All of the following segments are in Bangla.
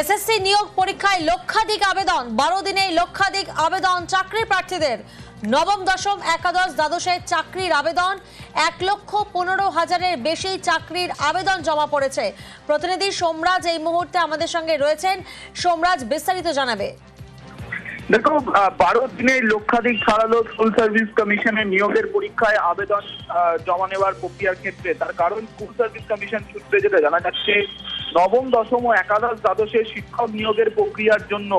এসএসসি নিয়োগ পরীক্ষায় লক্ষাধিক আবেদন, বারো দিনেই লক্ষাধিক আবেদন চাকরি প্রার্থীদের। নবম, দশম, একাদশ দ্বাদশের চাকরির আবেদন, এক লক্ষ পনেরো হাজারের বেশি চাকরির আবেদন জমা পড়েছে। প্রতিনিধি সোমরাজ এই মুহূর্তে আমাদের সঙ্গে রয়েছেন। সোমরাজ বিস্তারিত জানাবে। দেখো বারো দিনে লক্ষাধিক ছাড়ালো স্কুল সার্ভিস কমিশনের নিয়োগের পরীক্ষায় আবেদন জমা নেওয়ার প্রক্রিয়ার ক্ষেত্রে, তার কারণ স্কুল সার্ভিস কমিশন সূত্রে যেটা জানা যাচ্ছে নবম দশম ও একাদশ দ্বাদশের শিক্ষক নিয়োগের প্রক্রিয়ার জন্য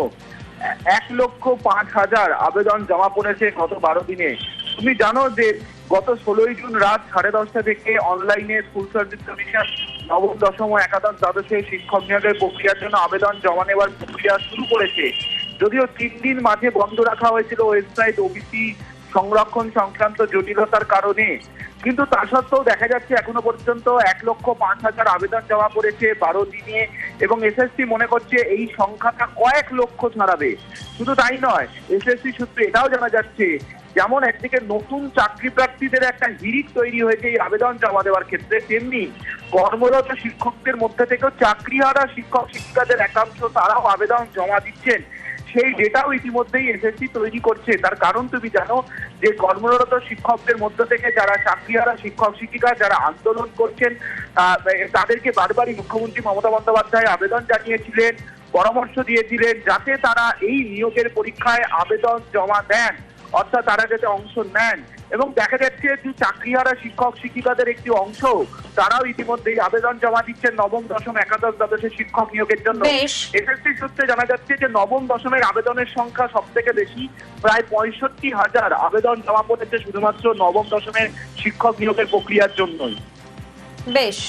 এক লক্ষ পাঁচ হাজার আবেদন জমা পড়েছে গত বারো দিনে। তুমি জানো যে গত ষোলোই জুন রাত সাড়ে দশটা থেকে অনলাইনে স্কুল সার্ভিস কমিশন নবম দশম ও একাদশ দ্বাদশের শিক্ষক নিয়োগের প্রক্রিয়ার জন্য আবেদন জমা নেওয়ার প্রক্রিয়া শুরু করেছে। যদিও তিন দিন মাঝে বন্ধ রাখা হয়েছিল ওয়েবসাইট ওবিসি সংরক্ষণ সংক্রান্ত জটিলতার কারণে। কিন্তু তা সত্ত্বেও দেখা যাচ্ছে এখনও পর্যন্ত এক লক্ষ পাঁচ হাজার আবেদন জমা পড়েছে বারো দিনে এবং এসএসসি মনে করছে এই সংখ্যাটা কয়েক লক্ষ ছাড়াবে। শুধু তাই নয়, এসএসসি সূত্রে এটাও জানা যাচ্ছে, যেমন একদিকে নতুন চাকরি প্রার্থীদের একটা হিড়িক তৈরি হয়েছে এই আবেদন জমা দেওয়ার ক্ষেত্রে, তেমনি কর্মরত শিক্ষকদের মধ্যে থেকেও চাকরিহারা শিক্ষক শিক্ষিকাদের একাংশ তারাও আবেদন জমা দিচ্ছেন। সেই ডেটাও ইতিমধ্যেই এসএসসি তৈরি করছে। তার কারণ তুমি জানো যে কর্মরত শিক্ষকদের মধ্য থেকে যারা চাকরিহারা শিক্ষক শিক্ষিকা যারা আন্দোলন করছেন তাদেরকে বারবারই মুখ্যমন্ত্রী মমতা বন্দ্যোপাধ্যায় আবেদন জানিয়েছিলেন, পরামর্শ দিয়েছিলেন, যাতে তারা এই নিয়োগের পরীক্ষায় আবেদন জমা দেন। অর্থাৎ তারা যাতে অংশ নেন। এবং দেখা যাচ্ছে যে চাকরিহারা শিক্ষক শিক্ষিকাদের একটি অংশ তারাও ইতিমধ্যেই আবেদন জমা দিচ্ছেন নবম দশম একাদশ দ্বাদশের শিক্ষক নিয়োগের জন্য। এসএসসি সূত্রে জানা যাচ্ছে যে নবম দশমের আবেদনের সংখ্যা সব থেকে বেশি প্রায় পঁয়ষট্টি হাজার আবেদন জমা পড়েছে শুধুমাত্র নবম দশমের শিক্ষক নিয়োগের প্রক্রিয়ার জন্যই। বেশ।